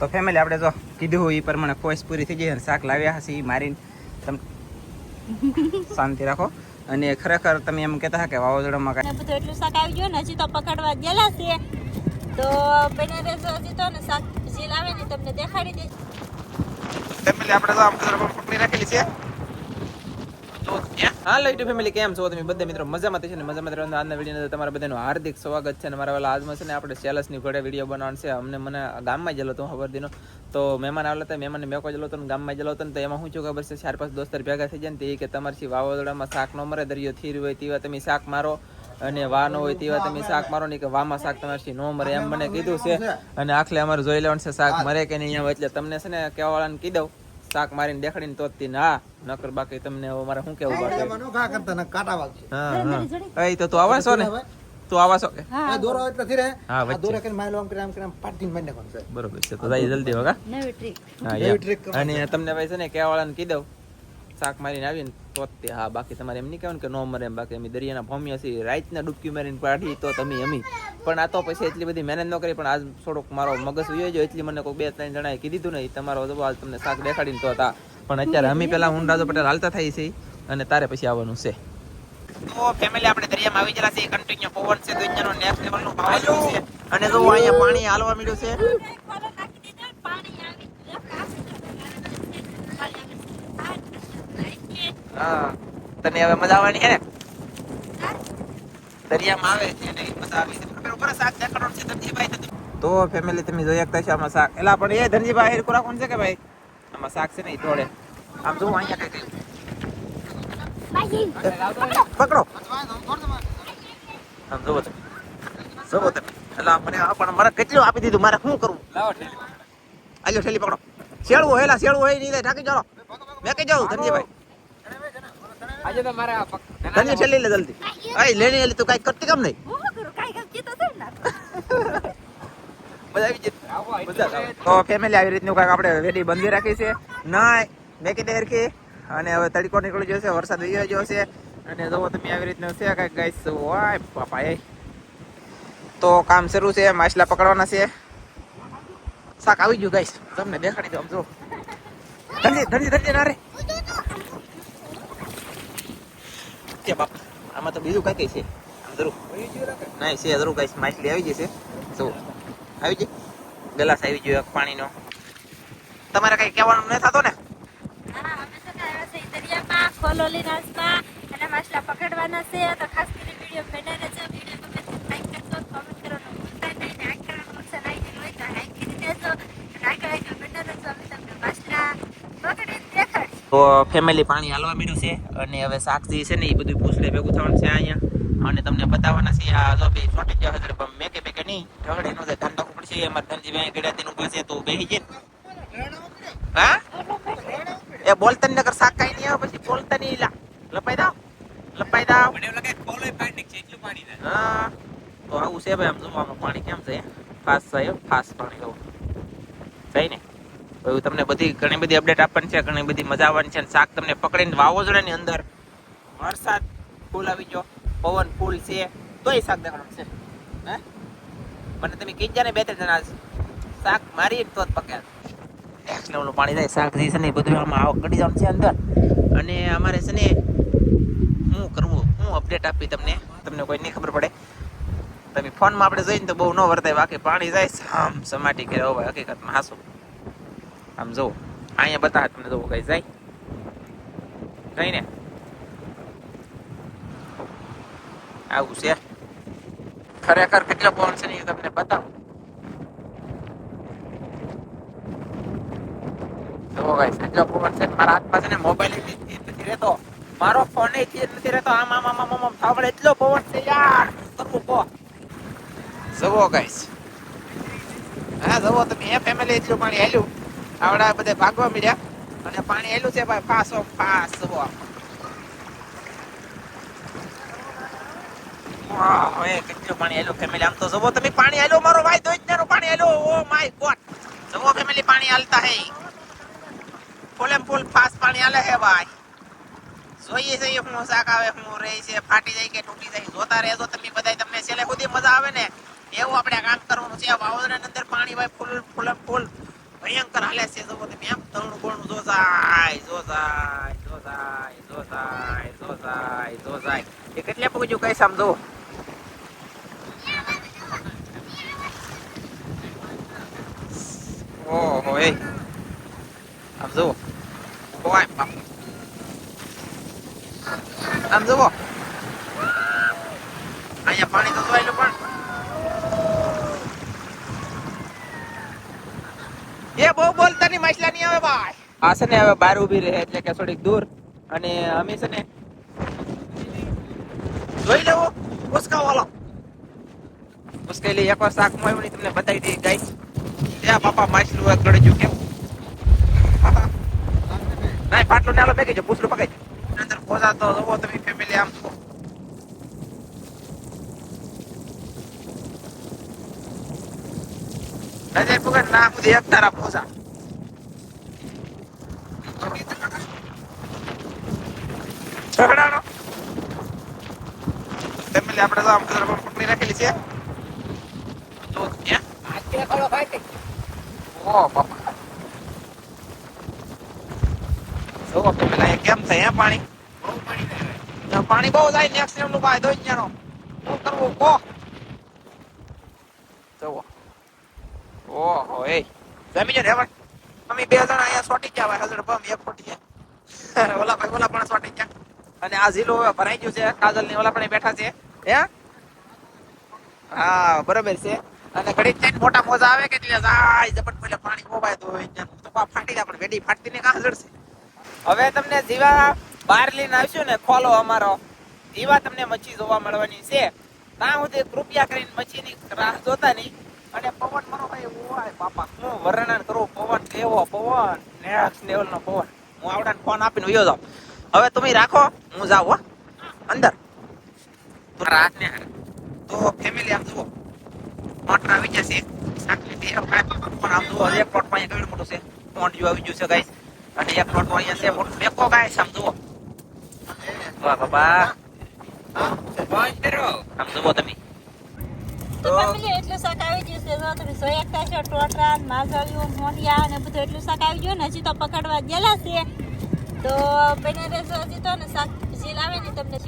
તો ફેમિલી આપણે જો કીધું હોય એ પ્રમાણે ખોશ પૂરી થઈ ગઈ અને શાક લાવ્યા હશે એ મારીને તમે શાંતિ રાખો. અને ખરેખર તમે એમ કહેતા હતા કે વાવાઝોડામાં કાંઈ બધું એટલું શાક આવી ગયું ને હજી તો પકડવા ગયેલા છે. તો પહેલા રહેજો હજી તો ને શાક જે લાવે ને તમને દેખાડી દે ફેમિલી આપણે તો આમ પકડી રાખેલી છે. તો લઈ ટુ ફેમિલી કેમ છો? તમે બધા મિત્રો મજામાં છે ને? મજામાં રહેવાનું. આજના વીડિયો તમારા બધાનું હાર્દિક સ્વાગત છે અને મારા વાલા આજમાં છે ને આપણે સેલસની ઘોડે વીડિયો બનાવવાનો છે. અમને મને ગામમાં ગયેલો હતો ખબર દીનો. તો મહેમાન આવેલા હતા, મહેમાનને મેકો હતો ને ગામમાં જલો હતો ને તો એમાં શું છું ખબર છે? ચાર પાંચ દોસ્તર ભેગા થઈ જાય ને તે કે તમારી વાવાઝોડામાં શાક ન મરે, દરિયો થીર હોય તેવા તમે શાક મારો અને વા નો હોય તેવા તમે શાક મારો નહીં કે વામાં શાક તમારી ન મરે એમ મને કીધું છે. અને આખલે અમારે જોઈ લેવાનું છે શાક મરે કે નહીં એટલે તમને છે ને કહેવાવાળાને કીધું શાક મારીને દેખાડીને તો જ ના નકર બાકી તમને હવે મારે શું કેવું બાકી? ઘા કરતા ને કાંટા વાગશે. હા હા. એ તો તું આવા છો ને તું આવા છો કે આ દોરો એટલે થી રહે. હા, આ કરીને માયલો આમ કરીને આમ કરીને આમ મારી નાખવાનું બરોબર છે તો જલ્દી હોગા નવી ટ્રીક હા એવી યા. અને તમને ભાઈ છે ને કહેવાળાને કીધું શાક મારીને આવીને તો તે હા બાકી તમારે એમ નહીં કહેવાનું કે નો મરે એમ બાકી અમે દરિયાના ભમ્યા છીએ રાતના ડૂબકી મારીને પાડી તો તમે અમી. પણ આ તો પછી એટલી બધી મહેનત ન કરી પણ આજ થોડોક મારો મગજ જો એટલી મને કોઈ બે ત્રણ જણાએ કીધું નહીં. તમારો જવાબ તમને શાક દેખાડીને તો હતા. પણ અત્યારે અમે પેલા હું રાજો પટેલ હાલતા થઈ છે અને તારે પછી આવવાનું છે. તો ફેમિલી આપણે દરિયામાં આવી ગયેલા છે કન્ટિન્યુ પવન છે દુનિયાનો નેક્સ્ટ લેવલનો વાવાઝોડું છે. અને જો અહીંયા પાણી હાલવા મળ્યું છે હા. તને હવે મજા આવવાની હે ને? દરિયામાં આવે છે ને મજા આવી છે. ખબર ઉપર શાક દેખાડવાનું છે ધનજીભાઈ તો તો. ફેમિલી તમે જોઈ શકતા છો આમાં શાક. એલા પણ એ ધનજીભાઈ હેર કોરા કોણ છે કે ભાઈ? આમાં શાક છે ને એ તોડે આમ જો અહીંયા કઈ પકડો. આમ જોવો તમે. જોવો તમે. એટલે મને આ પણ મારે કેટલું આપી દીધું? મારે શું કરવું? આલ્યો ઠેલી પકડો. શેળવું હેલા શેળવું હોય નહીં ઢાકી ચાલો. મેં કઈ જાઉં ધનજીભાઈ. આજે તો મારે આ પક- ધનજી ઠેલી લે જલ્દી. આય લેણી એલી તું કાઈ કરતી કેમ નહીં. હું કરું? કાઈ કામ કીધું છે ને મજા આવી જતી મજા આવે. તો ફેમિલી આવી રીતનું કાંઈક આપણે વેડી બંધી રાખી છે. ના મેકી દે હરખી અને હવે તડકો નીકળી ગયો છે વરસાદ વહી ગયો છે. અને જો તમે આવી રીતનું છે કાંઈક ગાઈસ વાય બાપા એ. તો કામ શરૂ છે માછલા પકડવાના છે. શાક આવી ગયું ગાઈસ તમને દેખાડી દો આમ જો. ધનજી ધનજી ધનજી ના રે. કે બાપ, આમાં તો બીજું કઈ કઈ છે. આમ જરૂર. નહીં છે, જરૂર કઈ માછલી આવી જશે. તો આવી ગઈ ગલાસ આવી ગયો પાણીનો. તમારે કઈ કહેવાનું ન થતો ને ખોલો છે છે નાસ્તા અને માછલા પકડવાના છે. તો ખાસ કરીને વીડિયો બને રહેજો વીડિયો ગમે તો લાઈક કરજો કોમેન્ટ કરવાનું ભૂલતા નહીં લાઈક કરવાનું ઓપ્શન આવી ગયું હોય તો લાઈક કરી દેજો લાઈક લાઈક બને રહેજો અમે તમને માછલા પકડીને દેખાડીશું તો ફેમિલી પાણી હાલવા મળ્યું છે અને હવે શાક છે ને એ બધું પૂછડે ભેગું થવાનું છે અહીંયા. અને તમને બતાવવાના છે આ જો ભાઈ ચોટી ગયા હજર પણ મેકે કે નહીં. ઢગડે નો ધન રાખવું પડશે. અમારે ધનજીભાઈ ગળાતી તેનું પાસે તો બેહી જાય હા? એ બોલતા નગર શાક કઈ નહીં આવે પછી બોલતા નહીં લા. લપાઈ દાવ લપાઈ દાવ મને લાગે કોલોય પાણી છે એટલું પાણી છે હા. તો આવું છે ભાઈ આમ જોવામાં પાણી કેમ છે? ફાસ્ટ છે ફાસ્ટ પાણી જવું સહી ને તમને બધી ઘણી બધી અપડેટ આપવાની છે, ઘણી બધી મજા આવવાની છે અને શાક તમને પકડીને વાવાઝોડાની અંદર વરસાદ ફૂલ આવી ગયો, પવન ફૂલ છે, તોય શાક દેખાડવાનું છે. હે? મને તમે કીધા ને બે ત્રણ જણા, શાક મારી તો જ પકે. નેક્સ્ટ લેવલનું પાણી થાય, શાક થઈ છે ને બધું આમાં આવક કડી જવાનું છે અંદર. અને અમારે છે ને હું કરવું હું અપડેટ આપી તમને તમને કોઈ નહીં ખબર પડે. તમે ફોનમાં આપણે જોઈને તો બહુ ન વર્તાય, બાકી પાણી જાય આમ સમાટી કરે ભાઈ હકીકતમાં હાસુ. આમ જો અહીંયા બતાવે તમને જોવું કઈ જાય? જાય ને? આવું છે. ખરેખર કેટલો પવન છે ને તમને બતાવું. જો ગાઈસ કેટલો પવન છે? મારા હાથમાં છે ને મોબાઈલ નથી રહેતો. મારો ફોન નથી રહેતો. આમ આમ આમ આમ આમ એટલો પવન છે યાર. તમે કહો. જુઓ ગાઈસ હા જુઓ તમે. એ ફેમિલી એટલું પાણી હેલ્યું. આવડા બધે ભાગવા મળ્યા અને પાણી હેલું છે ભાઈ ફાસ ફાસ કેટલું પાણી હેલું ફેમિલી આમ તો જુઓ તમે, પાણી હેલું મારો ભાઈ દોઈજનાનું પાણી હેલું ઓ માય ગોડ જુઓ ફેમિલી પાણી હાલતા હે. ફૂલ ફૂલ ફાસ પાણી હાલે હે ભાઈ. જોઈએ છે હું શાક આવે, હું રહી છે, ફાટી જાય કે તૂટી જાય. જોતા રહેજો તમે બધા તમને છેલ્લે સુધી મજા આવે ને. એવું આપણે કામ કરવાનું છે. વાવાઝોડાની અંદર પાણી ભાઈ ફૂલ ફૂલ ફૂલ ભયંકર હાલે છે. જો તમે એમ તણું કોણ જો જાય જો જાય જો જાય એ કેટલે પગજું કઈ સમજો ઓહો, એ. સમજો ઓય બાપ. સમજો અહીંયા પાણી તો જોયેલું પણ એ બહુ બોલતા ની મસલા નહીં આવે ભાઈ. આ છે ને હવે બહાર ઊભી રહે એટલે કે થોડીક દૂર. અને અમે છે ને જોઈ લેવો ઉસકા વાળો ઉસકેલી એકવાર શાક મળ્યું તમને બતાવી દઈ ગાઈસ. ત્યાં બાપા માછલું એક કેમ બાપા ના પાટલું નાલો બેગી જો પૂછલું પકડી. અંદર ખોજા તો જોવો તમે ફેમિલી આમ છો નજર પકડ ના સુધી એક તારા ખોજા ફેમિલી આપણે તો આમ કલર પકડી રાખેલી છે. તો કેમ થાય પાણી? તો પાણી બહુ જાય નેક્સ્ટ ટાઈમનું ભાઈ દોઈ જાણો શું કરવું, કો. જોવો ઓહો એ. જમી જાય રેવણ અમે બે જણા અહીંયા સોટી ગયા, ભાઈ, હજર બમ એક ફૂટી ઓલા ભાઈ ઓલા પણ સોટી ગયા. અને આ ઝીલો હવે ભરાઈ ગયું છે કાજલની ઓલા પણ બેઠા છે. હે? હા, બરોબર છે. અને ઘડી થઈને મોટા મોજા આવે કે એટલે જાય જપટ પેલે પાણી ખોવાય તો તો ફાટી જાય, પણ વેડી ફાટતી ને કાં જડશે હવે તમને જીવા બહાર લઈને આવશું ને, ખોલો અમારો. જીવા તમને મચ્છી જોવા મળવાની છે. ત્યાં સુધી કૃપયા કરીને મચ્છીની રાહ જોતા નહીં. અને પવન મારો ભાઈ ઓય બાપા, હું વર્ણન કરું? પવન કેવો પવન? નેક્સ્ટ લેવલ નો પવન. હું આવડાને ફોન આપીને વયો જાઉં. હવે તમે રાખો, હું જાઉં અંદર. તો રાત તો ફેમિલી આમ જુઓ. મોટર આવી જશે. આટલી બે પણ આમ જુઓ. એક પ્લોટમાં કેવડું મોટું છે. પોન્ટ જેવું આવી ગયું છે ગાઈસ અને એક પ્લોટ અહીંયા છે મોટું મેકો ગાઈસ આમ જુઓ. વાહ બાબા આમ જુઓ તમે. તો એટલું શાક આવી ગયું છે જો તમે સોયા ખાશો ટોટરા માઝળિયું મોઢિયા ને બધું એટલું શાક આવી ગયું ને હજી તો પકડવા ગયેલા છે. તો બને હજી તો ને શાક જે લાવે ને તમને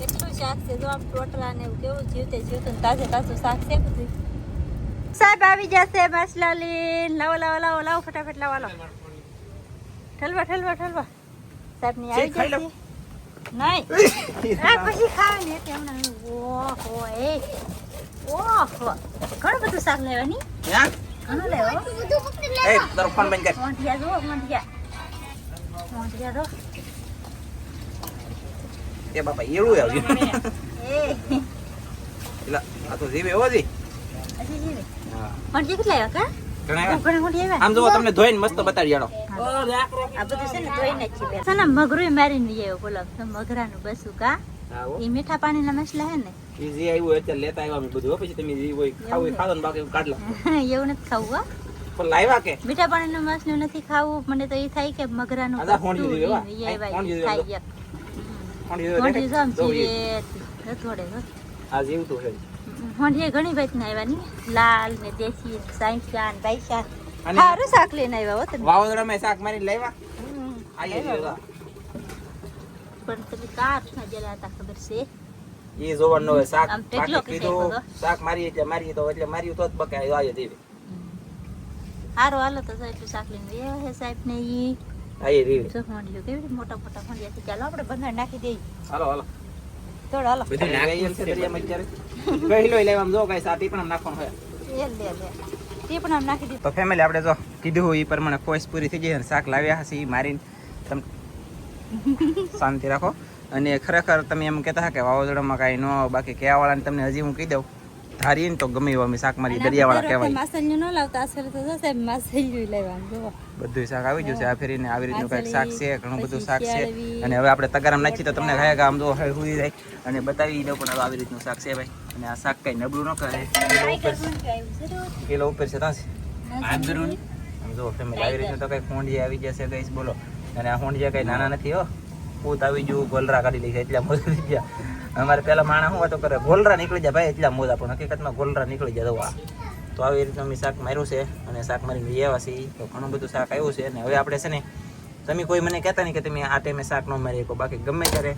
કેટલું શાક છે જો આમ ટોટરા ને એવું કેવું જીવતે જીવતું તાજે તાજું શાક છે બધું સાહેબ આવી જશે માછલા લઈને લાવો લાવો લાવો લાવો ફટાફટ લાવો લાવો. ઠલવા ઠલવા ઠલવા. સાહેબની આવી જશે નહીં. આ પછી ખાવાની એટલે હમણાં. ઓહો એ. ઓહો. ઘણું બધું શાક લેવાની? ઘણું લેવો? એ તારો ફોન બંધ કર. મોંઢિયા જુઓ મોંઢિયા. મોંઢિયા જો એ બાપા એળું આવ્યું એટલે આ તો જીવે એવો જી જીવે. મોંઢિયા કેટલા આવ્યા કા? આમ જુઓ તમને ધોઈને મસ્ત બતાડી જાડો આ બધું છે ને ધોઈને જ છે ને મગરું મારીને આવ્યો બોલો. મગરાનું બસું કા? એ મીઠા પાણીના મસલા હે ને? એ જે આવ્યું અત્યારે લેતા આવ્યા અમે બધું. પછી તમે જે હોય ખાવું ખાધો ને બાકી કાઢ લો. એવું નથી ખાવું હો. પણ લાવ્યા કે? મીઠા પાણીનું મસલું નથી ખાવું. મને તો એ થાય કે મગરાનું ખાઈ ગયા. આ જીવતું છે મોંઢી ઘણી ભાઈ આવ્યા ની લાલ ને દેશી સાઈશાન ને અને- સારું શાક લઈને આવ્યા હો તમે. વાવાઝોડામાં શાક મારી લાવ્યા? પણ તમે ના જરા હતા ખબર છે? એ જોવાનું હોય શાક. પાકી કીધું શાક મારી એટલે મારી તો એટલે મારી તો જ બકાય આયે દેવી. સારું હાલો તો સાહેબ શાક લઈને આવ્યા હે સાહેબ ને ઈ. આયે દેવી જો હોંડિયો કેવી રીતે મોટા મોટા હોંડિયા છે ચાલો આપણે બંને નાખી દઈએ. હાલો હાલો. થોડો હાલો. બધું નાખી એમ છે દરિયામાં અત્યારે. પહેલો લેવા આમ જો ગાઈસ આ પણ આમ નાખવાનું હોય. એ લે લે તે પણ આમ નાખી દીધું. તો ફેમિલી આપણે જો કીધું એ પ્રમાણે ખોશ પૂરી થઈ ગઈ અને શાક લાવ્યા હશે એ મારીને તમે શાંતિ રાખો. અને ખરેખર તમે એમ કહેતા હતા કે વાવાઝોડામાં કાંઈ ન આવે. બાકી કહેવાવાળાને તમને હજી હું કહી દઉં. ધારીએ ને તો ગમે એવું અમે શાક મારી દરિયાવાળા કહેવાય. માસલ્યું ન લાવતા અસર તો થશે માસલ્યું લેવાનું બધું શાક આવી જશે છે આ ફેરીને આવી રીતનું કાંઈક શાક છે ઘણું બધું શાક છે. અને હવે આપણે તગારામ નાખીએ તો તમને ખાયા આમ જો હવે હુઈ જાય. અને બતાવી દઉં પણ હવે આવી રીતનું શાક છે ભાઈ. અને આ શાક કઈ નબળું ન કરે કિલો ઉપર છે ત્યાં છે આમ જો ફેમિલી આવી રીતનું તો કઈ હોંડિયા આવી જશે ગઈશ બોલો. અને આ હોંડિયા કઈ નાના નથી હો. પૂત આવી ગયું, ગોલરા કાઢી લઈ એટલા મોજા થઈ ગયા. અમારે પેલા માણસ શું વાતો કરે? ગોલરા નીકળી જાય ભાઈ, એટલા મોજા પણ હકીકતમાં ગોલરા નીકળી જાય તો તો આવી રીતે અમે શાક માર્યું છે અને શાક મારીને લઈ આવ્યા તો ઘણું બધું શાક આવ્યું છે અને હવે આપણે છે ને, તમે કોઈ મને કહેતા નહીં કે તમે આ ટાઈમે શાક ન મારી શકો બાકી ગમે ત્યારે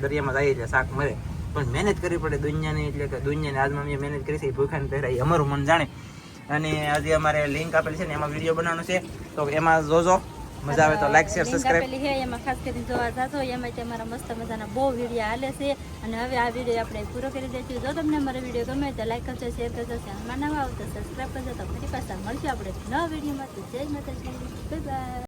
દરિયામાં જઈએ એટલે શાક મરે. પણ મહેનત કરવી પડે દુનિયાની, એટલે કે દુનિયાની આજમાં અમે મહેનત કરી છે ભૂખાને પહેરાય અમારું મન જાણે. અને આજે અમારે લિંક આપેલી છે ને, એમાં વીડિયો બનાવવાનો છે. તો એમાં જોજો. મજા આવે તો લાઈક શેર સબસ્ક્રાઇબ પેલી હે એમાં ખાસ કરીને જોવા જાતો એમાં તમારા મસ્ત મજાના બહુ વીડિયો હાલે છે. અને હવે આ વીડિયો આપણે પૂરો કરી દઈશું. જો તમને અમારો વીડિયો ગમે તો લાઈક કરજો શેર કરજો ચેનલમાં નવા આવો તો સબસ્ક્રાઈબ કરજો. તો ફરી પાછા મળશું આપણે નવા વિડીયોમાં. તો જય માતાજી. Bye bye